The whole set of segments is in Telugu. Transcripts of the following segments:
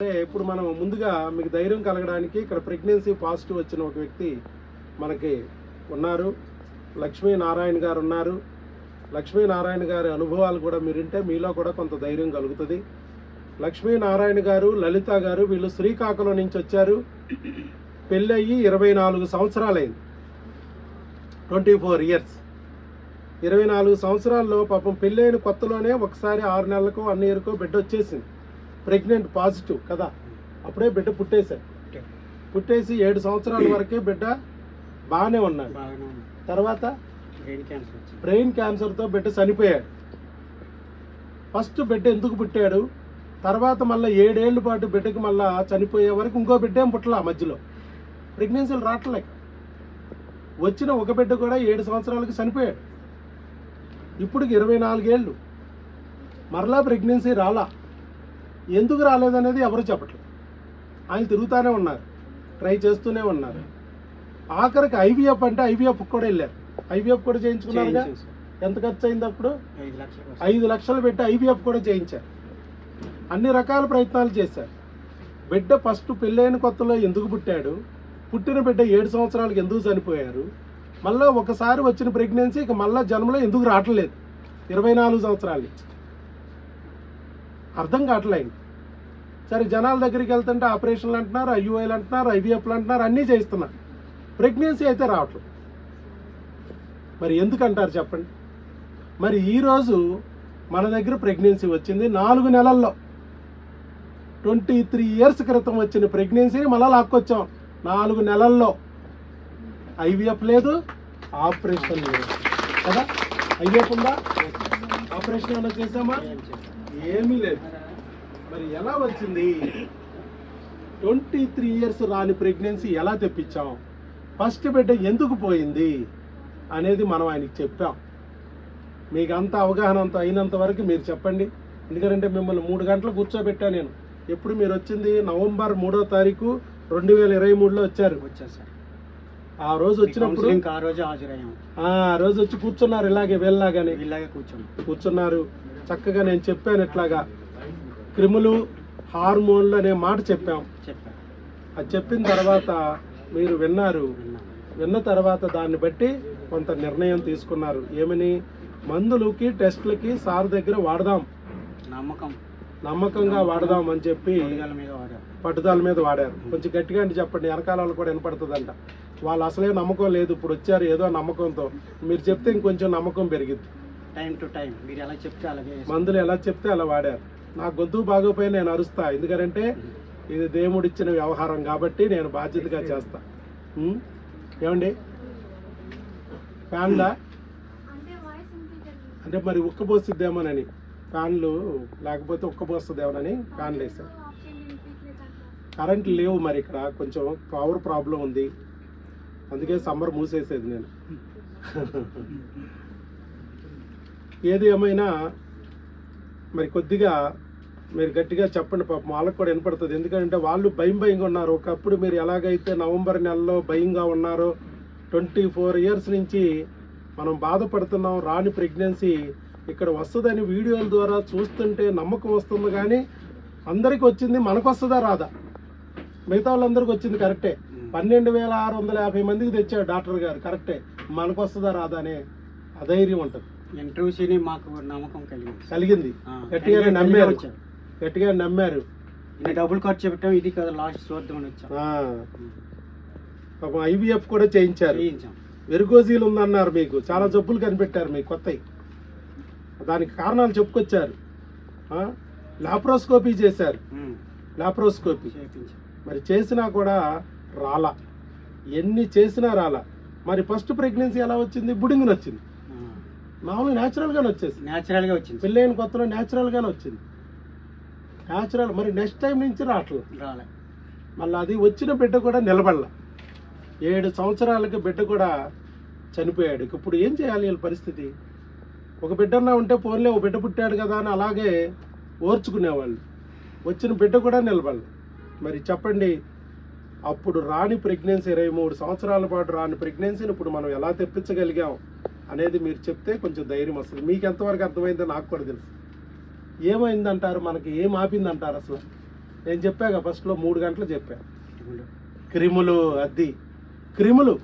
అంటే ఇప్పుడు మనం ముందుగా మీకు ధైర్యం కలగడానికి ఇక్కడ ప్రెగ్నెన్సీ పాజిటివ్ వచ్చిన ఒక వ్యక్తి మనకి ఉన్నారు. లక్ష్మీనారాయణ గారు ఉన్నారు. లక్ష్మీనారాయణ గారి అనుభవాలు కూడా మీరు మీలో కూడా కొంత ధైర్యం కలుగుతుంది. లక్ష్మీనారాయణ గారు లలిత గారు వీళ్ళు శ్రీకాకుళం నుంచి వచ్చారు. పెళ్ళయ్యి ఇరవై నాలుగు సంవత్సరాలైంది. Twenty four years. ఇరవై నాలుగు సంవత్సరాల్లో పాపం పెళ్ళైన కొత్తలోనే ఒకసారి ఆరు నెలలకు వన్ ఇయర్కో బిడ్డ వచ్చేసింది. ప్రెగ్నెంట్ పాజిటివ్ కదా. అప్పుడే బిడ్డ పుట్టేశారు పుట్టేసి ఏడు సంవత్సరాల వరకే బిడ్డ బాగానే ఉన్నాడు. తర్వాత బ్రెయిన్ క్యాన్సర్తో బిడ్డ చనిపోయాడు. ఫస్ట్ బిడ్డ ఎందుకు పుట్టాడు? తర్వాత మళ్ళీ ఏడేళ్ళ పాటు బిడ్డకి మళ్ళా చనిపోయే వరకు ఇంకో బిడ్డ ఏం పుట్టలా మధ్యలో? ప్రెగ్నెన్సీలు రావట్లేక. వచ్చిన ఒక బిడ్డ కూడా ఏడు సంవత్సరాలకి చనిపోయాడు. ఇప్పుడు ఇరవై నాలుగేళ్ళు. మరలా ప్రెగ్నెన్సీ రాలా. ఎందుకు రాలేదనేది ఎవరు చెప్పట్లేదు. ఆయన తిరుగుతూనే ఉన్నారు. ట్రై చేస్తూనే ఉన్నారు. ఆఖరికి ఐవీఎఫ్ అంటే ఐవీఎఫ్ కూడా వెళ్ళారు. ఐవీఎఫ్ కూడా చేయించుకున్నారుగా? చేయించాం సార్. ఎంత ఖర్చు అయింది అప్పుడు? ఐదు లక్షలు పెట్టి ఐవీఎఫ్ కూడా చేయించారు. అన్ని రకాల ప్రయత్నాలు చేశారు. బిడ్డ ఫస్ట్ పెళ్ళైన కొత్తలో ఎందుకు పుట్టాడు? పుట్టిన బిడ్డ ఏడు సంవత్సరాలకు ఎందుకు చనిపోయారు? మళ్ళీ ఒకసారి వచ్చిన ప్రెగ్నెన్సీ ఇక మళ్ళీ జన్మలో ఎందుకు రావట్లేదు? ఇరవై నాలుగు సంవత్సరాలు. అర్థం కావట్లేదు సరే జనాల దగ్గరికి వెళ్తుంటే ఆపరేషన్లు అంటున్నారు ఐయుఐలు అంటున్నారు ఐవీఎఫ్లు అంటున్నారు అన్నీ చేయిస్తున్నారు. ప్రెగ్నెన్సీ అయితే రావట్లేదు. మరి ఎందుకంటారు చెప్పండి? మరి ఈరోజు మన దగ్గర ప్రెగ్నెన్సీ వచ్చింది నాలుగు నెలల్లో. ట్వంటీ త్రీ ఇయర్స్ క్రితం వచ్చిన ప్రెగ్నెన్సీని మళ్ళీ లాక్కొచ్చాం. నాలుగు నెలల్లో. ఐవీఎఫ్ లేదు ఆపరేషన్ లేదు. కదా? ఐవీఎఫ్ ఉందా? ఆపరేషన్ ఏమైనా చేసామా ఏమీ లేదు. మరి ఎలా వచ్చింది? ట్వంటీ త్రీ ఇయర్స్ రాని ప్రెగ్నెన్సీ ఎలా తెప్పించాం? ఫస్ట్ బిడ్డ ఎందుకు పోయింది? అనేది మనం ఆయనకి చెప్పాం. మీకు అంత అవగాహన అంత అయినంత వరకు మీరు చెప్పండి. ఎందుకంటే మిమ్మల్ని మూడు గంటలు కూర్చోబెట్టా నేను. ఎప్పుడు మీరు వచ్చింది? నవంబర్ మూడో తారీఖు రెండు వేల ఇరవై మూడులో వచ్చారు. వచ్చారు సార్. ఆ రోజు వచ్చినప్పుడు ఆ రోజు హాజరయ్యాం ఆ రోజు వచ్చి కూర్చున్నారు ఇలాగే వెళ్ళాగానే ఇలాగే కూర్చోండి కూర్చున్నారు. చక్కగా నేను చెప్పాను ఇట్లాగా. క్రిములు హార్మోన్లు అనే మాట చెప్పాం. అది చెప్పిన తర్వాత మీరు విన్నారు. విన్నాం తర్వాత దాన్ని బట్టి కొంత నిర్ణయం తీసుకున్నారు. ఏమని? మందులకి టెస్ట్లకి సార్ దగ్గర వాడదాం. నమ్మకం. నమ్మకంగా వాడదాం అని చెప్పి పట్టుదల మీద వాడారు. కొంచెం గట్టిగా అంటే చెప్పండి వెనకాల వాళ్ళు కూడా వినపడుతుందంట. వాళ్ళు అసలే నమ్మకం లేదు ఇప్పుడు వచ్చారు ఏదో నమ్మకంతో. మీరు చెప్తే ఇంకొంచెం నమ్మకం పెరిగింది టైం టు టైం. మీరు ఎలా చెప్తే అలాగే. మందులు ఎలా చెప్తే అలా వాడారు. నా గొంతు బాగోపోయి నేను అరుస్తా. ఎందుకంటే ఇది దేవుడిచ్చిన వ్యవహారం కాబట్టి నేను బాధ్యతగా చేస్తా? ఏమండి? ఫ్యాన్లా? అంటే మరి ఉక్కబోసిద్దేమోనని ఫ్యాన్లు లేకపోతే ఉక్కబోస్తుందేమోనని ఫ్యాన్లు వేసారు కరెంట్ లేవు మరి ఇక్కడ. కొంచెం పవర్ ప్రాబ్లం ఉంది. అందుకే సమ్మర్ మూసేసేది నేను. ఏది ఏమైనా మరి కొద్దిగా మీరు గట్టిగా చెప్పండి పాపం వాళ్ళకి కూడా వినపడుతుంది. ఎందుకంటే వాళ్ళు భయం భయంగా ఉన్నారు. ఒకప్పుడు మీరు ఎలాగైతే నవంబర్ నెలలో భయంగా ఉన్నారో ట్వంటీ ఫోర్ ఇయర్స్ నుంచి మనం బాధపడుతున్నాం రాని ప్రెగ్నెన్సీ ఇక్కడ వస్తుందని వీడియోల ద్వారా చూస్తుంటే నమ్మకం వస్తుంది కానీ అందరికి వచ్చింది మనకు వస్తుందా రాదా? మిగతా వాళ్ళందరికీ వచ్చింది కరెక్టే. పన్నెండు వేల ఆరు వందల యాభై మందికి తెచ్చాడు డాక్టర్ గారు కరెక్టే. మనకు వస్తుందా రాదా అనే అధైర్యం ఉంటుంది. ఇంటర్వ్యూసీని మాకు నమ్మకం కలిగింది. కలిగింది. కలిగే- నమ్మారు. గట్టిగా నమ్మారు. ఇన్ని డబ్బులు ఖర్చు పెట్టాం ఇది కదా లాస్ట్ చూద్దామని వచ్చాం. ఐవీఎఫ్ కూడా చేయించారు. చేయించాం. వెరుగోజీలు ఉందన్నారు మీకు. చాలా జబ్బులు కనిపెట్టారు మీకు కొత్తవి దానికి కారణాలు చెప్పుకొచ్చారు. లాప్రోస్కోపీ చేశారు. లాప్రోస్కోపీ. మరి చేసినా కూడా రాలా. ఎన్ని చేసినా రాలా. మరి ఫస్ట్ ప్రెగ్నెన్సీ ఎలా వచ్చింది? బుడింగ్ని వచ్చింది మామూలు న్యాచురల్గానే వచ్చేసింది. న్యాచురల్గా వచ్చింది. పెళ్ళైన కొత్తలో న్యాచురల్గానే వచ్చింది. న్యాచురల్ మరి నెక్స్ట్ టైం నుంచి రావట్లేదు. రాలే. మళ్ళీ అది వచ్చిన బిడ్డ కూడా నిలబడల. ఏడు సంవత్సరాలకి బిడ్డ కూడా చనిపోయాడు. ఇప్పుడు ఏం చేయాలి వీళ్ళ పరిస్థితి? ఒక బిడ్డన్నా ఉంటే పోన్లే ఒక బిడ్డ పుట్టాడు కదా అని అలాగే ఓర్చుకునేవాళ్ళు. వచ్చిన బిడ్డ కూడా నిలబడల. మరి చెప్పండి అప్పుడు రాని ప్రెగ్నెన్సీ ఇరవై మూడు సంవత్సరాల పాటు రాని ప్రెగ్నెన్సీని ఇప్పుడు మనం ఎలా తెప్పించగలిగాం? అనేది మీరు చెప్తే కొంచెం ధైర్యం వస్తుంది. మీకు ఎంతవరకు అర్థమైందో నాకు కూడా తెలుసు. ఏమైందంటారు? మనకి ఏం ఆపిందంటారు అసలు? నేను చెప్పాక ఫస్ట్లో మూడు గంటలు చెప్పా. ఇదిగోండి. క్రిములు అద్ది క్రిములు.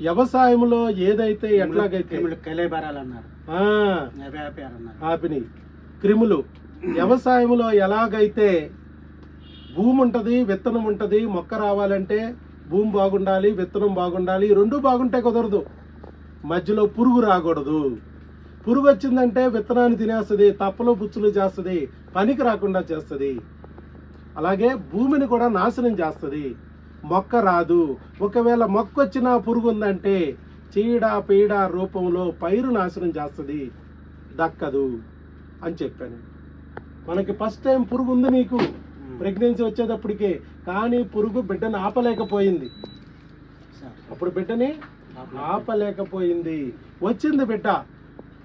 వ్యవసాయంలో ఏదైతే ఎట్లాగైతే కలేబరాలు అన్నారు ఆపిని క్రిములు. వ్యవసాయంలో ఎలాగైతే భూమి ఉంటుంది విత్తనం ఉంటుంది మొక్క రావాలంటే భూమి బాగుండాలి విత్తనం బాగుండాలి ఈ రెండు బాగుంటే కుదరదు. మధ్యలో పురుగు రాకూడదు. పురుగు వచ్చిందంటే విత్తనాన్ని తినేస్తుంది తప్పలు బుచ్చులు చేస్తుంది పనికి రాకుండా చేస్తుంది. అలాగే భూమిని కూడా నాశనం చేస్తుంది. మొక్క రాదు. ఒకవేళ మొక్క వచ్చిన పురుగు ఉందంటే చీడ పీడ రూపంలో పైరు నాశనం చేస్తుంది. దక్కదు అని చెప్పాను. మనకి ఫస్ట్ టైం పురుగు ఉంది నీకు ప్రెగ్నెన్సీ వచ్చేటప్పటికే. కానీ పురుగు బిడ్డను ఆపలేకపోయింది. అప్పుడు బిడ్డని ఆపలేకపోయింది. వచ్చింది బిడ్డ.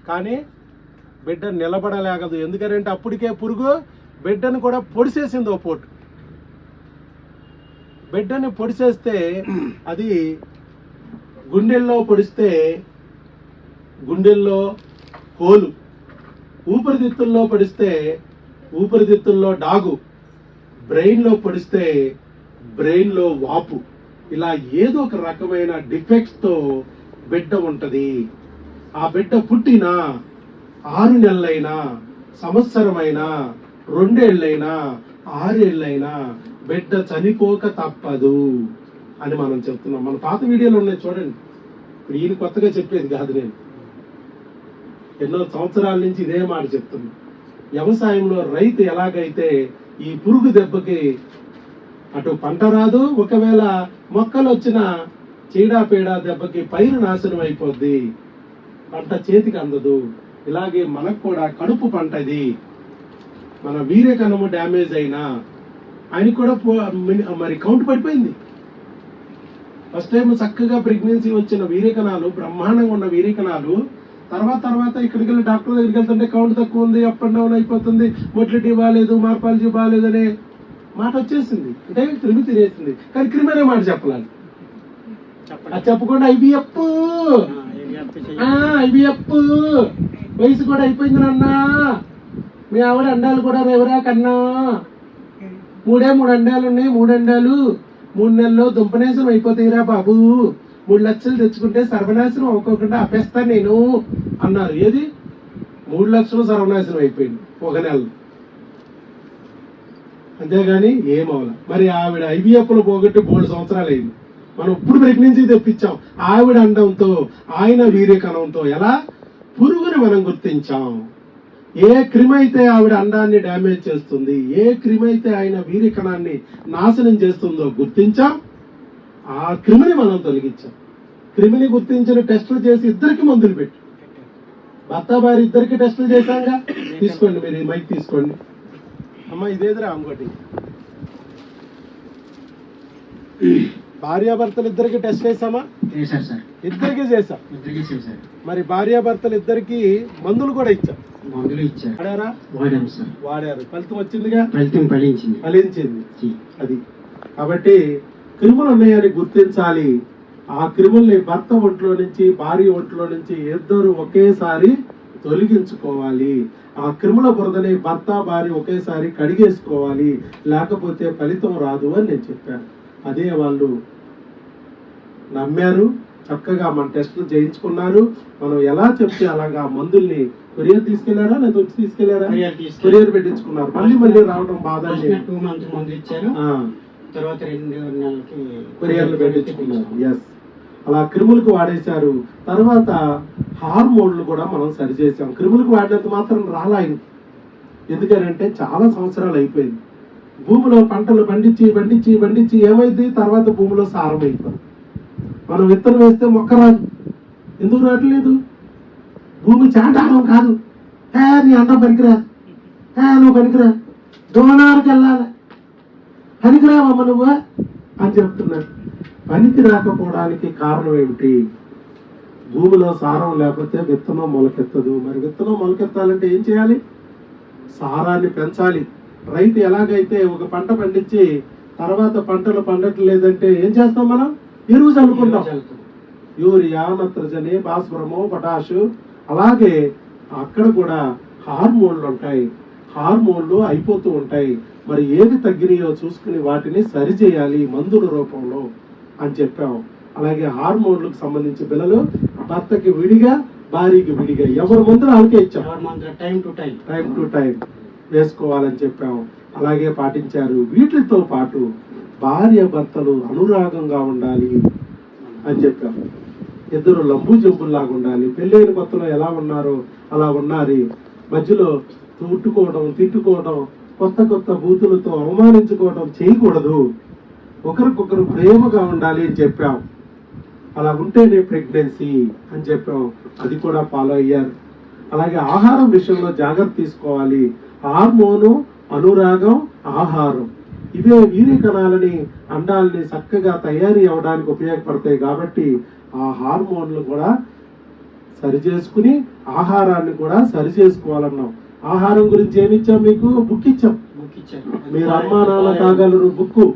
కానీ బిడ్డ నిలబడలేగదు. ఎందుకంటే అప్పటికే పురుగు బిడ్డను కూడా పొడిసేసింది ఓ పోటు. బిడ్డని పొడిసేస్తే అది గుండెల్లో పొడిస్తే గుండెల్లో కోలు ఊపిరితిత్తుల్లో పొడిస్తే ఊపిరితిత్తుల్లో డాగు. బ్రెయిన్లో పొడిస్తే బ్రెయిన్లో వాపు. ఇలా ఏదో ఒక రకమైన డిఫెక్ట్తో బిడ్డ ఉంటది. ఆ బిడ్డ పుట్టిన ఆరు నెలలైనా సంవత్సరమైనా రెండేళ్ళైనా ఆరేళ్ళైనా బిడ్డ చనిపోక తప్పదు అని మనం చెప్తున్నాం. మన పాత వీడియోలు ఉన్నాయి చూడండి. ఇప్పుడు ఈయన కొత్తగా చెప్పేది కాదు నేను. ఎన్నో సంవత్సరాల నుంచి ఇదే మాట చెప్తున్నా. వ్యవసాయంలో రైతు ఎలాగైతే ఈ పురుగు దెబ్బకి అటు పంట రాదు. ఒకవేళ మొక్కలు వచ్చిన చీడపీడ దెబ్బకి పైరు నాశనం అయిపోద్ది. పంట చేతికి అందదు. ఇలాగే మనకు కూడా కడుపు పంట ఇది మన వీర్యకణము డ్యామేజ్ అయినా ఆయన కూడా మరి కౌంట్ పడిపోయింది. ఫస్ట్ టైం చక్కగా ప్రెగ్నెన్సీ వచ్చిన వీరకణాలు బ్రహ్మాండంగా ఉన్న వీరకణాలు తర్వాత తర్వాత ఇక్కడికి వెళ్ళి డాక్టర్ దగ్గరికి వెళ్తుంటే కౌంట్ తక్కువ ఉంది అప్ అండ్ డౌన్ అయిపోతుంది. మొటిలిటీ బాగాలేదు మార్పాలజీ బాగాలేదు అనే మాట వచ్చేసింది అంటే క్రిమి తినేసింది కానీ క్రిమి అనే మాట చెప్పాలి చెప్పండి అది చెప్పకుండా ఐబిఎఫ్? ఐబిఎఫ్ వయసు కూడా అయిపోయింది నాన్న. మీ ఆవిడ అండాలు కూడా రేవరా కన్నా. మూడే మూడు అండాలు ఉన్నాయి మూడు అండాలు. మూడు నెలల్లో దుంపనేసం అయిపోతాయిరా బాబు. మూడు లక్షలు తెచ్చుకుంటే సర్వనాశనం అవ్వకోకుండా ఆపేస్తాను నేను అన్నారు. ఏది? మూడు లక్షలు సర్వనాశనం అయిపోయింది ఒక నెల అంతేగాని ఏమవల మరి ఆవిడ ఐబీఎఫ్లు పోగొట్టి మూడు సంవత్సరాలు అయింది మనం ఇప్పుడు ప్రెగ్నెన్సీ తెప్పించాం. ఆవిడ అండంతో ఆయన వీర్యకణంతో ఎలా? పురుగుని మనం గుర్తించాం. ఏ క్రిమి అయితే ఆవిడ అండాన్ని డ్యామేజ్ చేస్తుంది ఏ క్రిమి అయితే ఆయన వీర్యకణాన్ని నాశనం చేస్తుందో గుర్తించాం. ఆ క్రిమిని మనం తొలగించాం. క్రిమిని గుర్తించిన టెస్టులు చేసి ఇద్దరికి మందులు పెట్టి. భర్త భార్య ఇద్దరికి టెస్టులు చేశాంగా? తీసుకోండి మీరు మైక్ తీసుకోండి. అమ్మ ఇదేదిరా ఇంకోటి భార్యాభర్తలు ఇద్దరికి టెస్ట్ చేసామా? ఇద్దరికి చేసాం మరి భార్యాభర్తలు ఇద్దరికి మందులు కూడా ఇచ్చాం. మందులు ఇచ్చారు. వాడారా? వాడాము సార్. వాడారు. ఫలితం వచ్చిందిగా? ఫలితం ఫలించింది. ఫలించింది. అది. కాబట్టి క్రిములు ఉన్నాయని గుర్తించాలి. ఆ క్రిముల్ని భర్త ఒంట్లో నుంచి భార్య ఒంట్లో నుంచి ఇద్దరు ఒకేసారి తొలగించుకోవాలి. ఆ క్రిముల బురదని భర్త భార్య ఒకేసారి కడిగేసుకోవాలి లేకపోతే ఫలితం రాదు అని నేను చెప్పాను. అదే వాళ్ళు నమ్మారు చక్కగా మన టెస్టులు చేయించుకున్నారు. మనం ఎలా చెప్తే అలాగా మందుల్ని కొరియర్ తీసుకెళ్ళారా లేదా వచ్చి తీసుకెళ్ళారా? కొరియర్ పెట్టించుకున్నారు. మళ్ళీ మళ్ళీ రావడం బాధ టూ మంత్స్ మందులు ఇచ్చారు. తర్వాత రెండు నెలలకి కొరియర్లు పెట్టించుకున్నారు. ఎస్ అలా క్రిములకు వాడేశారు. తర్వాత హార్మోన్లు కూడా మనం సరిచేసాం క్రిములకు వాడినంత మాత్రం రాలా ఆయన ఎందుకనంటే చాలా సంవత్సరాలు అయిపోయింది. భూమిలో పంటలు పండించి పండించి పండించి ఏమైంది? తర్వాత భూమిలో సారం అయిపోయింది. మనం విత్తనం వేస్తే మొక్క రాదు. ఎందుకు రావట్లేదు? భూమి చాటాలం కాదు. ఏ నీ అన్నం పనికిరా? ఏ నువ్వు పనికిరా? దోనాలకు వెళ్ళాలి. పనికిరావమ్మ నువ్వు? అని చెప్తున్నాడు పనికి రాకపోవడానికి కారణం ఏమిటి? భూమిలో సారం లేకపోతే విత్తనం మొలకెత్తదు. మరి విత్తనం మొలకెత్తాలంటే ఏం చేయాలి? సారాన్ని పెంచాలి. రైతు ఎలాగైతే ఒక పంట పండించి తర్వాత పంటలు పండట్లేదంటే ఏం చేస్తాం మనం? ఎరువు చల్లుకుంటాం. యూరియా నత్రజని భాస్వరము పొటాషు అలాగే అక్కడ కూడా హార్మోన్లు ఉంటాయి. హార్మోన్లు అయిపోతూ ఉంటాయి. మరి ఏది తగ్గినాయో చూసుకుని వాటిని సరిచేయాలి మందుల రూపంలో. అని చెప్పాం అలాగే హార్మోన్లకు సంబంధించి పిల్లలు భర్తకి విడిగా భార్యకి విడిగా ఎవరి మందులు వాళ్ళకే ఇచ్చాం. Time to time time to time వేసుకోవాలని చెప్పాం అలాగే పాటించారు. వీటితో పాటు భార్య భర్తలు అనురాగంగా ఉండాలి అని చెప్పాం ఇద్దరు లంబు జంపుల్లాగా ఉండాలి. పెళ్ళైన కొత్తలో ఎలా ఉన్నారో అలా ఉన్నారు. మధ్యలో తుట్టుకోవడం తిట్టుకోవడం కొత్త కొత్త బూతులతో అవమానించుకోవడం చేయకూడదు. ఒకరికొకరు ప్రేమగా ఉండాలి అని చెప్పాం. అలా ఉంటేనే ప్రెగ్నెన్సీ అని చెప్పాం. అది కూడా ఫాలో అయ్యారు. అలాగే ఆహారం విషయంలో జాగ్రత్త తీసుకోవాలి. హార్మోను అనురాగం ఆహారం. ఇవే వీర్య కణాలని అండాలని చక్కగా తయారీ అవ్వడానికి ఉపయోగపడతాయి కాబట్టి ఆ హార్మోన్లు కూడా సరి చేసుకుని ఆహారాన్ని కూడా సరి చేసుకోవాలన్నాం. ఆహారం గురించి ఏమి ఇచ్చాం మీకు? బుక్ ఇచ్చాం. బుక్ ఇచ్చారు మీరు అమ్మా నాన్న తాగలరు బుక్కు.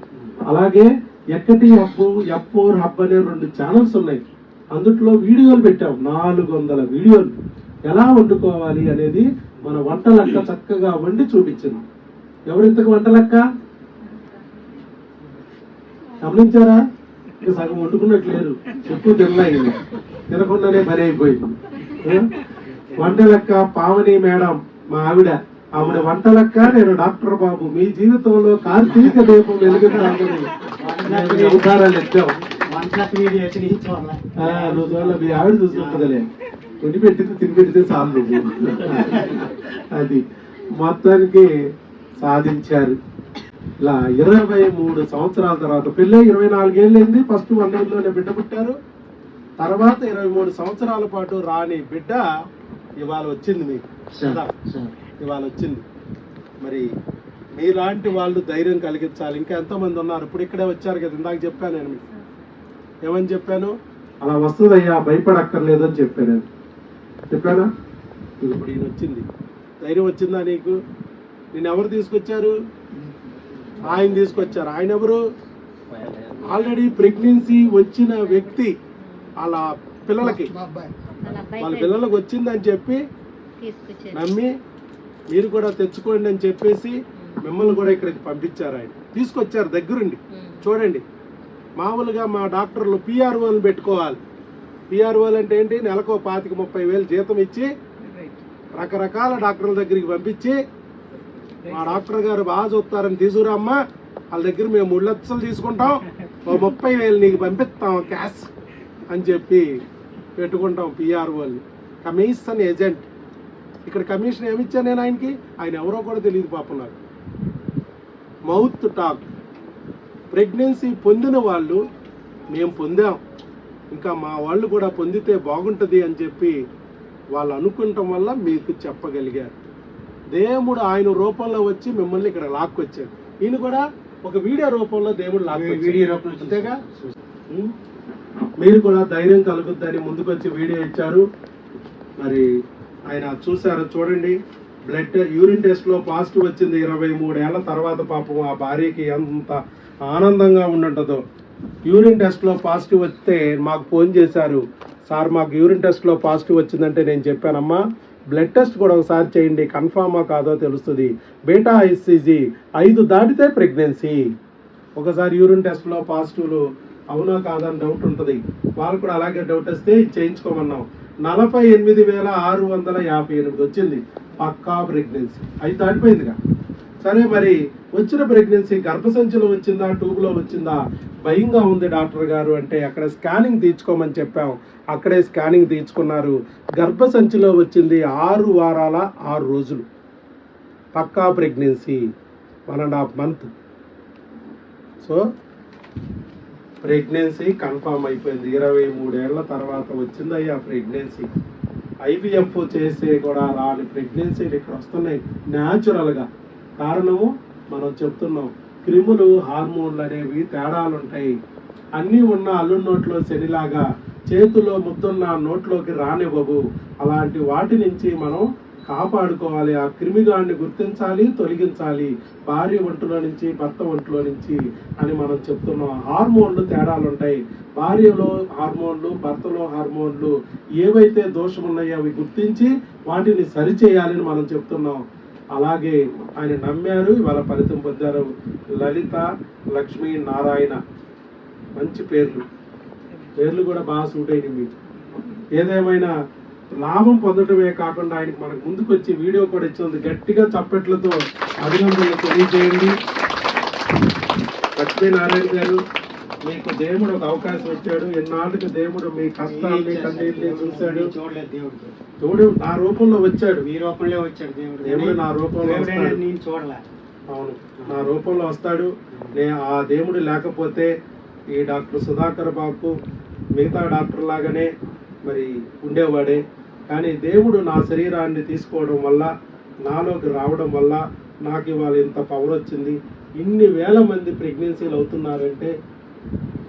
అలాగే ఎక్కటి హబ్బు ఎప్పోర్ హబ్ అనే రెండు ఛానల్స్ ఉన్నాయి. అందుట్లో వీడియోలు పెట్టాం నాలుగు వందల వీడియోలు. ఎలా వండుకోవాలి అనేది మన వంట లెక్క చక్కగా వండి చూపించింది. ఎవరు ఇంతకు వంట లెక్క? గమనించారా? ఇంకా సగం వండుకున్నట్లేరు. ఎక్కువ తినలేదు తినకుండానే పని అయిపోయింది. వంట లెక్క పావని మేడం మా ఆవిడ. ఆవిడ వంట లెక్క నేను డాక్టర్ బాబు. మీ జీవితంలో కార్తీక దీపం నువ్వు చూడాలి మీ ఆవిడ చూసుకుంటుందిలే కొని పెట్టింది తిని పెడితే చాలు అది మొత్తానికి సాధించారు. ఇలా ఇరవై మూడు సంవత్సరాల తర్వాత పెళ్ళి ఇరవై నాలుగేళ్ళు అయింది ఫస్ట్ వన్ ఇయర్లోనే బిడ్డ పుట్టారు. తర్వాత ఇరవై మూడు సంవత్సరాల పాటు రాని బిడ్డ ఇవాళ వచ్చింది మీకు. ఇవాళ వచ్చింది. మరి మీలాంటి వాళ్ళు ధైర్యం కలిగించాలి. ఇంకా ఎంతమంది ఉన్నారు? ఇప్పుడు ఇక్కడే వచ్చారు కదా ఇందాక చెప్పాను నేను మీకు. ఏమని చెప్పాను? అలా వస్తుందయ్యా భయపడక్కర్లేదు అని చెప్పాను నేను. చెప్పానా? ఇప్పుడు ఈయన వచ్చింది. ధైర్యం వచ్చిందా నీకు? నేను ఎవరు తీసుకొచ్చారు? ఆయన తీసుకొచ్చారు? ఆయన ఎవరు? ఆల్రెడీ ప్రెగ్నెన్సీ వచ్చిన వ్యక్తి వాళ్ళ పిల్లలకి. వాళ్ళ పిల్లలకు వచ్చిందని చెప్పి నమ్మి మీరు కూడా తెచ్చుకోండి అని చెప్పేసి మిమ్మల్ని కూడా ఇక్కడికి పంపించారు ఆయన. తీసుకొచ్చారు దగ్గరుండి. చూడండి. మామూలుగా మా డాక్టర్లు పిఆర్ఓలు పెట్టుకోవాలి. పిఆర్ఓలు అంటే ఏంటి? నెలకు పాతిక ముప్పై వేలు జీతం ఇచ్చి రకరకాల డాక్టర్ల దగ్గరికి పంపించి మా డాక్టర్ గారు బాగా చూస్తారని తీసుకురామ్మా. వాళ్ళ దగ్గర మేము మూడు లక్షలు తీసుకుంటాం. ఓ ముప్పై వేలు నీకు పంపిస్తాం క్యాష్ అని చెప్పి పెట్టుకుంటాం పిఆర్ఓని కమిషన్ ఏజెంట్. ఇక్కడ కమిషన్ ఏమి ఇచ్చాను నేను ఆయనకి? ఆయన ఎవరో కూడా తెలియదు పాపం నాకు. మౌత్ టాక్ ప్రెగ్నెన్సీ పొందిన వాళ్ళు మేము పొందాం. ఇంకా మా వాళ్ళు కూడా పొందితే బాగుంటుంది అని చెప్పి వాళ్ళు అనుకుంటాం వల్ల మీకు చెప్పగలిగారు. దేవుడు ఆయన రూపంలో వచ్చి మిమ్మల్ని ఇక్కడ లాక్కొచ్చాడు. ఈయన కూడా ఒక వీడియో రూపంలో దేవుడు లాక్కొచ్చాడు. అంతేగా? ఉం? మీరు కూడా ధైర్యం కలుగుద్దని ముందుకొచ్చి వీడియో ఇచ్చారు. మరి ఆయన చూశారు చూడండి. బ్లడ్ యూరిన్ టెస్ట్లో పాజిటివ్ వచ్చింది ఇరవై మూడేళ్ళ తర్వాత పాపం ఆ భార్యకి ఎంత ఆనందంగా ఉండుంటుందో. యూరిన్ టెస్ట్లో పాజిటివ్ వస్తే మాకు ఫోన్ చేశారు. సార్ మాకు యూరిన్ టెస్ట్లో పాజిటివ్ వచ్చిందంటే నేను చెప్పానమ్మా. బ్లడ్ టెస్ట్ కూడా ఒకసారి చేయండి. కన్ఫామా కాదో తెలుస్తుంది. బీటా ఐసీజీ ఐదు దాటితే ప్రెగ్నెన్సీ ఒకసారి యూరిన్ టెస్ట్లో పాజిటివ్లు అవునా కాదని డౌట్ ఉంటుంది. వాళ్ళు కూడా అలాగే డౌట్ వస్తే చేయించుకోమన్నాం. నలభై ఎనిమిది వేల ఆరు వందల యాభై ఎనిమిది వచ్చింది. పక్కా ప్రెగ్నెన్సీ. అది దాటిపోయిందిగా. సరే మరి వచ్చిన ప్రెగ్నెన్సీ గర్భసంచిలో వచ్చిందా ట్యూబ్లో వచ్చిందా? భయంగా ఉంది డాక్టర్ గారు అంటే అక్కడ స్కానింగ్ తీర్చుకోమని చెప్పాం. అక్కడే స్కానింగ్ తీర్చుకున్నారు. గర్భసంచిలో వచ్చింది ఆరు వారాల ఆరు రోజులు. పక్కా pregnancy one and half month. So pregnancy confirm అయిపోయింది. ఇరవై మూడేళ్ళ తర్వాత వచ్చిందయ్యా ప్రెగ్నెన్సీ. ఐవీఎఫ్ చేసే కూడా రాని ప్రెగ్నెన్సీలు ఇక్కడ వస్తున్నాయి. న్యాచురల్గా. కారణము మనం చెప్తున్నాం. క్రిములు హార్మోన్లు అనేవి తేడాలు ఉంటాయి. అన్నీ ఉన్న అల్లు నోట్లో శనిలాగా చేతిలో ముద్దున్న నోట్లోకి రానివ్వవు. అలాంటి వాటి నుంచి మనం కాపాడుకోవాలి ఆ క్రిమిగాడిని గుర్తించాలి తొలగించాలి. భార్య ఒంటిలో నుంచి భర్త ఒంటిలో నుంచి అని మనం చెప్తున్నాం హార్మోన్లు తేడాలు ఉంటాయి భార్యలో హార్మోన్లు భర్తలో హార్మోన్లు ఏవైతే దోషం ఉన్నాయో అవి గుర్తించి వాటిని సరిచేయాలని మనం చెప్తున్నాం. అలాగే ఆయన నమ్మారు ఇవాళ ఫలితం పొందారు లలిత లక్ష్మీ నారాయణ. మంచి పేర్లు. పేర్లు కూడా బాగా సూట్ అయినాయి మీకు ఏదేమైనా లాభం పొందడమే కాకుండా ఆయనకి మనకు ముందుకు వచ్చి వీడియో కూడా ఇచ్చినందుకు గట్టిగా చప్పట్లతో అభినందనలు తెలియజేయండి. లక్ష్మీనారాయణ గారు మీకు దేవుడు ఒక అవకాశం ఇచ్చాడు. ఎన్నాళ్ళకి దేవుడు మీ కష్టాన్ని కన్నీళ్ళని చూశాడు. చూడలేదు దేవుడు నా రూపంలో వచ్చాడు. మీ రూపంలో వచ్చాడు దేవుడు. దేవుడు నా రూపంలో. నేను చూడలే. అవును నా రూపంలో వస్తాడు. నే ఆ దేవుడు లేకపోతే ఈ డాక్టర్ సుధాకర్ బాబు మిగతా డాక్టర్ లాగానే మరి ఉండేవాడే. కానీ దేవుడు నా శరీరాన్ని తీసుకోవడం వల్ల నాలోకి రావడం వల్ల నాకు ఇవాళ ఇంత పవర్ వచ్చింది. ఇన్ని వేల మంది ప్రెగ్నెన్సీలు అవుతున్నారంటే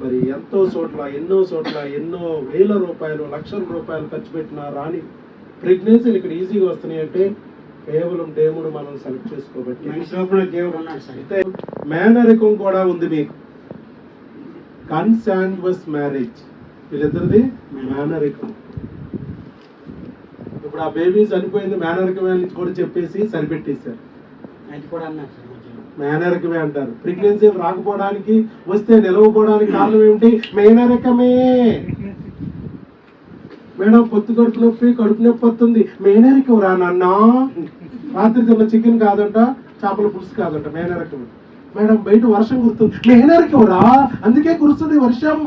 మరి ఎంతో చోట్ల ఎన్నో చోట్ల ఎన్నో వేల రూపాయలు లక్షల రూపాయలు ఖర్చు పెట్టిన రాని ప్రెగ్నెన్సీలు ఇక్కడ ఈజీగా వస్తున్నాయి అంటే కేవలం దేవుడు మనం సెలెక్ట్ చేసుకోబట్టి. దేవుడు అయితే మేనరికం కూడా ఉంది మీకు. కన్సాంగ్వస్ మ్యారేజ్ వీళ్ళిద్దరిది మేనరికం ఇప్పుడు ఆ బేబీ చనిపోయింది మేనరికమే అని కూడా చెప్పేసి సరిపెట్టేశారు. అది కూడా అన్నారు సార్ మధ్యలో మేనరికమే అంటారు. ప్రెగ్నెన్సీ రాకపోవడానికి వస్తే నిలవకపోవడానికి కారణం ఏమిటి? మేనరికమే మేడం పొత్తు కడుపు నొప్పి కడుపు నొప్పి వస్తుంది. మేనరికం రా నాన్న. రాత్రి తిన్న చికెన్ కాదంట చేపల పులుసు కాదంట మేనరికం మేడం బయట వర్షం కురుతుంది మేనరికం రా. అందుకే కురుస్తుంది వర్షం.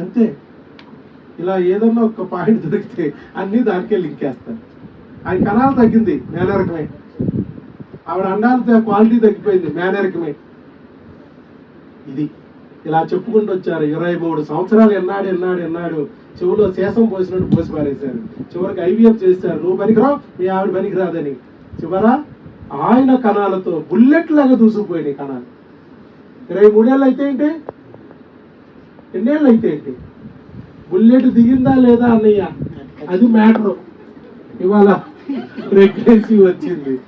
అంతే. ఇలా ఏదన్నా ఒక పాయింట్ దొరికితే అన్నీ దానికే లింక్ చేస్తారు ఆయన కణాలు తగ్గింది మేనరకమే ఆవిడ అండాల క్వాలిటీ తగ్గిపోయింది మేనరకమే ఇది. ఇలా చెప్పుకుంటూ వచ్చారు ఇరవై మూడు సంవత్సరాలు ఎన్నాడు ఎన్నాడు ఎన్నాడు. చెవులో శేషం పోసినట్టు పోసి పారేశారు. చివరికి ఐవీఎఫ్ చేశారు. నువ్వు పనికిరావు మీ ఆవిడ పనికిరాదని. చివర ఆయన కణాలతో బుల్లెట్ లాగా దూసుకుపోయినాయి కణాలు. ఇరవై మూడేళ్ళు అయితే ఏంటి? ఎన్నేళ్ళు అయితే ఏంటి? బుల్లెట్ దిగిందా లేదా అన్నయ్య? అది మ్యాటర్. ఇవాళ ప్రెగ్నెన్సీ వచ్చింది.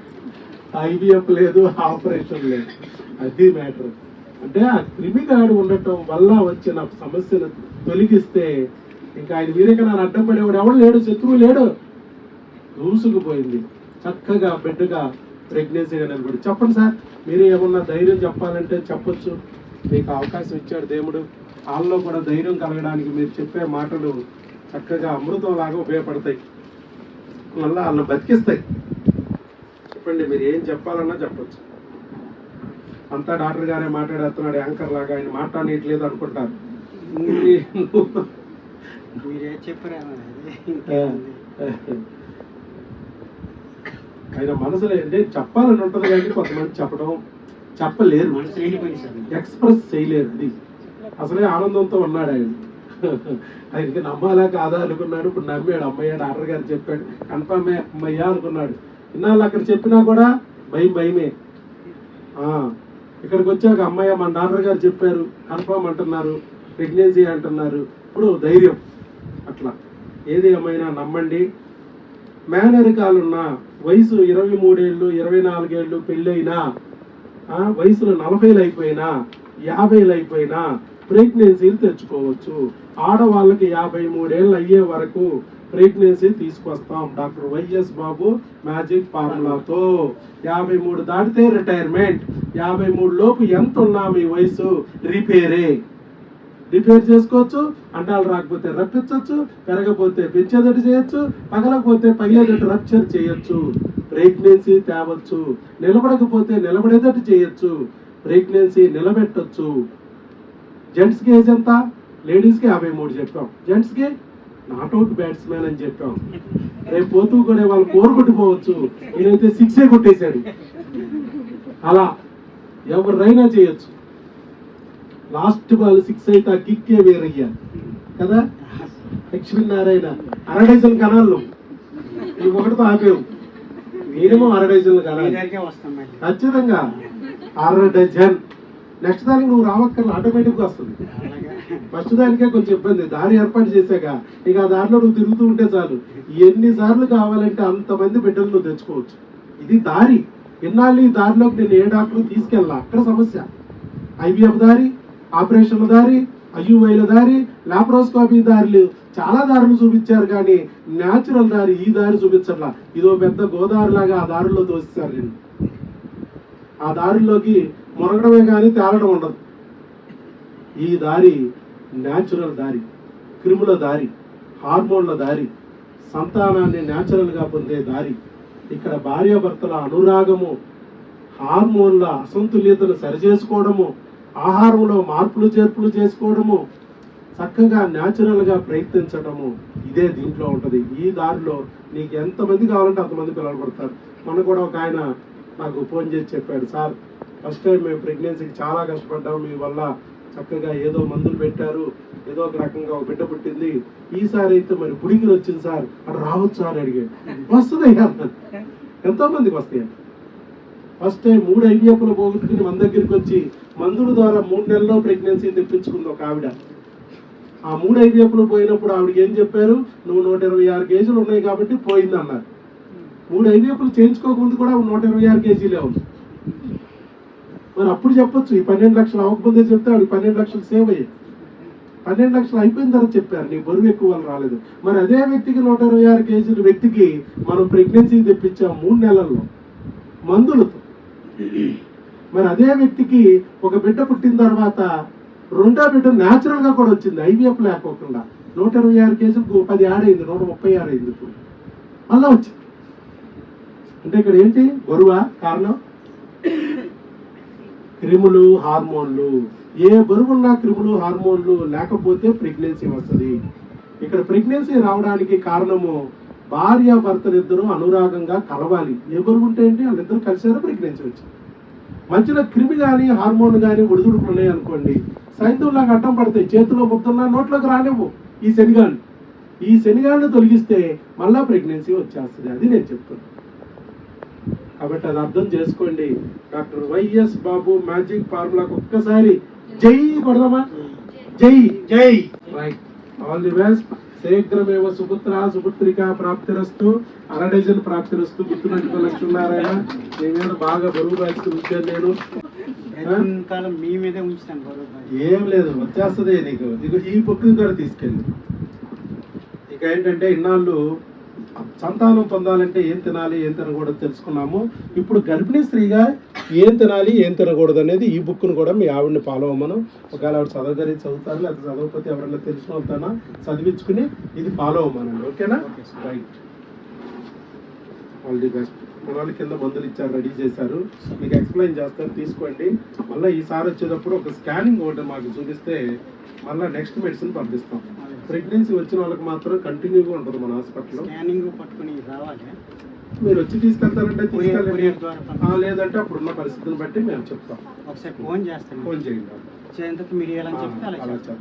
ఐవీఎఫ్ లేదు ఆపరేషన్ లేదు. అది మ్యాటర్. అంటే ఆ క్రిమిగాడు ఉండటం వల్ల వచ్చిన సమస్యను తొలగిస్తే ఇంకా ఆయన వీరేకన్నా అడ్డం పడేవాడు ఎవడు లేడు శత్రువు లేడు. దూసుకుపోయింది చక్కగా బిడ్డగా ప్రెగ్నెన్సీగా నిలబడి చెప్పండి సార్. మీరు ఏమన్నా ధైర్యం చెప్పాలంటే చెప్పొచ్చు. మీకు అవకాశం ఇచ్చాడు దేవుడు. వాళ్ళలో కూడా ధైర్యం కలగడానికి మీరు చెప్పే మాటలు చక్కగా అమృతం లాగా ఉపయోగపడతాయి. మళ్ళీ వాళ్ళని బతికిస్తాయి. చెప్పండి మీరు ఏం చెప్పాలన్నా చెప్పొచ్చు. అంతా డాక్టర్ గారే మాట్లాడేస్తున్నాడు యాంకర్ లాగా. ఆయన మాట్లాడట్లేదు అనుకుంటారు. మీరే చెప్పారు ఆయన మనసులో అంటే చెప్పాలని ఉంటుంది కానీ కొంతమంది చెప్పడం చెప్పలేరు. ఎక్స్ప్రెస్ చేయలేరు అది. అసలే ఆనందంతో ఉన్నాడు ఆయన. ఆయనకి నమ్మాలా కాదా అనుకున్నాడు. ఇప్పుడు నమ్మాడు. అమ్మయ్య డాక్టర్ గారు చెప్పాడు. కన్ఫర్మ్ అమ్మయ్యా అనుకున్నాడు. ఇన్నాళ్ళు అక్కడ చెప్పినా కూడా భయం భయమే. ఇక్కడికి వచ్చాక అమ్మయ్య మన డాక్టర్ గారు చెప్పారు. కన్ఫర్మ్ అంటున్నారు. ప్రెగ్నెన్సీ అంటున్నారు. ఇప్పుడు ధైర్యం. అట్లా. ఏది ఏమైనా నమ్మండి. మేనరికాలున్న వయసు ఇరవై మూడేళ్ళు ఇరవై నాలుగేళ్ళు పెళ్ళైనా వయసులు వయసులో నలభైలు అయిపోయినా యాభైలు అయిపోయినా ప్రెగ్నెన్సీలు తెచ్చుకోవచ్చు. ఆడవాళ్ళకి యాభై మూడేళ్ళు అయ్యే వరకు ప్రెగ్నెన్సీ తీసుకొస్తాం. డాక్టర్ వైఎస్ బాబు మ్యాజిక్ ఫార్ములాతో. యాభై మూడు దాటితే రిటైర్మెంట్. యాభై మూడు లోపు ఎంత ఉన్నా మీ వయసు? రిపేరే. రిపేర్ చేసుకోవచ్చు. అండాలు రాకపోతే రప్పించవచ్చు. పెరగపోతే పెంచేదటి చేయొచ్చు. పగలకపోతే పగిలేదట్టు రప్చర్ చేయొచ్చు. ప్రెగ్నెన్సీ తేవచ్చు. నిలబడకపోతే నిలబడేటట్టు చేయొచ్చు. ప్రెగ్నెన్సీ నిలబెట్టొచ్చు. జెంట్స్కి ఏజ్ ఎంత లేడీస్కి యాభై మూడు చెప్పాం. జెంట్స్కి నాట్అవుట్ బ్యాట్స్మెన్ అని చెప్పాం. రేపు పోతూ కూడా వాళ్ళు ఫోర్ కొట్టిపోవచ్చు ఈయనైతే సిక్సే కొట్టేశాడు. అలా ఎవరైనా చేయొచ్చు. లాస్ట్ బాల్ సిక్స్ అయితే ఆ కిక్కే వేరయ్యా. కదా? లక్ష్మీనారాయణ అర డజన్ కణాలు ఈ ఒకటితో ఆపేవు. మినిమం అర డజన్ మీ కణాలు ఖచ్చితంగా. అర డజన్. నెక్స్ట్ దానికి నువ్వు రావక్కర్లు ఆటోమేటిక్గా వస్తుంది. ఫస్ట్ దానికే కొంచెం ఇబ్బంది. దారి ఏర్పాటు చేశాక ఇక ఆ దారిలో నువ్వు తిరుగుతూ ఉంటే చాలు. ఎన్నిసార్లు కావాలంటే అంతమంది బిడ్డలు నువ్వు తెచ్చుకోవచ్చు. ఇది దారి. ఎన్నాళ్ళు ఈ దారిలోకి నేను ఏ డాక్టర్ తీసుకెళ్ళా అక్కడ సమస్య. ఐవీఎఫ్ దారి ఆపరేషన్ల దారి అయ్యూఐల దారి లాప్రోస్కోపీ దారులు. చాలా దారులు చూపించారు కానీ న్యాచురల్ దారి ఈ దారి చూపించట్లా. ఇదో పెద్ద గోదావరి లాగా ఆ దారిలో తోస్తారు నేను ఆ దారిలోకి మునగడమే కానీ తేలడం ఉండదు. ఈ దారి న్యాచురల్ దారి క్రిముల దారి హార్మోన్ల దారి సంతానాన్ని న్యాచురల్గా పొందే దారి ఇక్కడ భార్యాభర్తల అనురాగము హార్మోన్ల అసంతుల్యతను సరిచేసుకోవడము ఆహారంలో మార్పులు చేర్పులు చేసుకోవడము చక్కగా న్యాచురల్గా ప్రయత్నించడము ఇదే దీంట్లో ఉంటుంది. ఈ దారిలో నీకు ఎంతమంది కావాలంటే అంతమంది పిల్లలు పడతారు. మొన్న కూడా ఒక ఆయన నాకు ఫోన్ చేసి చెప్పాడు సార్ ఫస్ట్ టైం మేము ప్రెగ్నెన్సీకి చాలా కష్టపడ్డాము మీ వల్ల చక్కగా ఏదో మందులు పెట్టారు. ఏదో ఒక రకంగా ఒక బిడ్డ పుట్టింది. ఈసారి అయితే మరి గుడికి వచ్చింది సార్. అటు రావచ్చు సార్ అడిగాడు. వస్తుంది ఎంతో మందికి వస్తాయి? ఫస్ట్ టైం మూడు ఐడియాపులు పోగొట్టుకుని మన దగ్గరికి వచ్చి మందుల ద్వారా మూడు నెలల్లో ప్రెగ్నెన్సీ తెప్పించుకుంది ఒక ఆవిడ. ఆ మూడు ఐడియాపులు పోయినప్పుడు ఆవిడకి ఏం చెప్పారు? నువ్వు నూట ఇరవై ఆరు కేజీలు ఉన్నాయి కాబట్టి పోయింది అన్నారు మూడు ఐడియాపులు చేయించుకోకముందు కూడా నూట ఇరవై ఆరు కేజీలే ఉంది మరి అప్పుడు చెప్పొచ్చు ఈ పన్నెండు లక్షలు అవ్వకముందే చెప్తే ఆవిడ పన్నెండు లక్షలు సేవ్ అయ్యాయి. పన్నెండు లక్షలు అయిపోయిన తర్వాత చెప్పారు నీ బరువు ఎక్కువ రాలేదు. మరి అదే వ్యక్తికి నూట ఇరవై ఆరు కేజీల వ్యక్తికి మనం ప్రెగ్నెన్సీ తెప్పించాం మూడు నెలల్లో మందులతో. మరి అదే వ్యక్తికి ఒక బిడ్డ పుట్టిన తర్వాత రెండో బిడ్డ న్యాచురల్గా కూడా వచ్చింది ఐవీఎఫ్ లేకోకుండా. నూట ఇరవై ఆరు కేజీలకు పది ఆడైంది నూట ముప్పై ఆరు అయింది ఇప్పుడు. మళ్ళీ వచ్చింది. అంటే ఇక్కడ ఏంటి? బరువా? కారణం? క్రిములు హార్మోన్లు. ఏ బరువున్న క్రిములు హార్మోన్లు లేకపోతే ప్రెగ్నెన్సీ వస్తుంది. ఇక్కడ ప్రెగ్నెన్సీ రావడానికి కారణము భార్య భర్తలిద్దరూ అనురాగంగా కలవాలి. ఏ బరువు ఉంటే ఏంటి? వాళ్ళిద్దరు కలిసారు ప్రెగ్నెన్సీ వచ్చింది. మధ్యలో క్రిమి కానీ హార్మోన్ కానీ ఉడిదుడుకులు ఉన్నాయి అనుకోండి. సైతంలాగా అడ్డం పడతాయి చేతిలో ముద్దన్నా నోట్లోకి రానివ్వు. ఈ శనిగాళ్ళు. ఈ శనిగాళ్ళు తొలగిస్తే మళ్ళా ప్రెగ్నెన్సీ వచ్చేస్తుంది. అది నేను చెప్తున్నాను కాబట్టి అది అర్థం చేసుకోండి. డాక్టర్ వైఎస్ బాబు మ్యాజిక్ ఫార్ములాకి ఒక్కసారి జై కొడదామా జై జై. రైట్ ఆల్ ది బెస్ట్ శీఘ్రమేవ సుపుత్ర సుపుత్రిక ప్రాప్తిరస్తు. అరడజన్ ప్రాప్తిరస్తు. గుర్తున్నట్టు లక్ష్మీనారాయణ. నీ మీద బాగా బరువు బాధ్యత ఉంచాను నేను. మీ మీదే ఉంచుతాను. ఏం లేదు. వచ్చేస్తుంది నీకు. ఇక ఈ బుక్ని కూడా తీసుకెళ్ళి. ఇక ఏంటంటే ఇన్నాళ్ళు సంతానం పొందాలంటే ఏం తినాలి ఏం తినకూడదు తెలుసుకున్నాము. ఇప్పుడు గర్భిణీ స్త్రీగా ఏం తినాలి ఏం తినకూడదు అనేది ఈ బుక్ను కూడా మీ ఆవిడని ఫాలో అవ్వమను. ఒకవేళ ఆవిడ చదవగలిగి చదువుతారు లేదా చదవకపోతే ఎవరైనా తెలిసిన వాళ్ళతోనా చదివించుకుని ఇది ఫాలో అవ్వమనండి. ఓకేనా? రైట్ ఆల్ ది బెస్ట్ మన కింద మందులు ఇచ్చారు రెడీ చేశారు. మీకు ఎక్స్ప్లెయిన్ చేస్తారు తీసుకోండి. మళ్ళీ ఈసారి వచ్చేటప్పుడు ఒక స్కానింగ్ ఒకటి మాకు చూపిస్తే మళ్ళీ నెక్స్ట్ మెడిసిన్ పంపిస్తాం. ప్రెగ్నెన్సీ వచ్చిన వాళ్ళకి మాత్రం కంటిన్యూగా ఉంటుంది మన హాస్పిటల్లో. స్కానింగ్ పట్టుకుని రావాలి. మీరు వచ్చి తీసుకెళ్తారంటే తీసుకెళ్ళండి. లేదంటే అప్పుడున్న పరిస్థితిని బట్టి మేము చెప్తాం. ఒకసారి ఫోన్ చేస్తాను. ఫోన్ చేయండి. మీరు ఎలా చెప్తే అలా చేద్దాం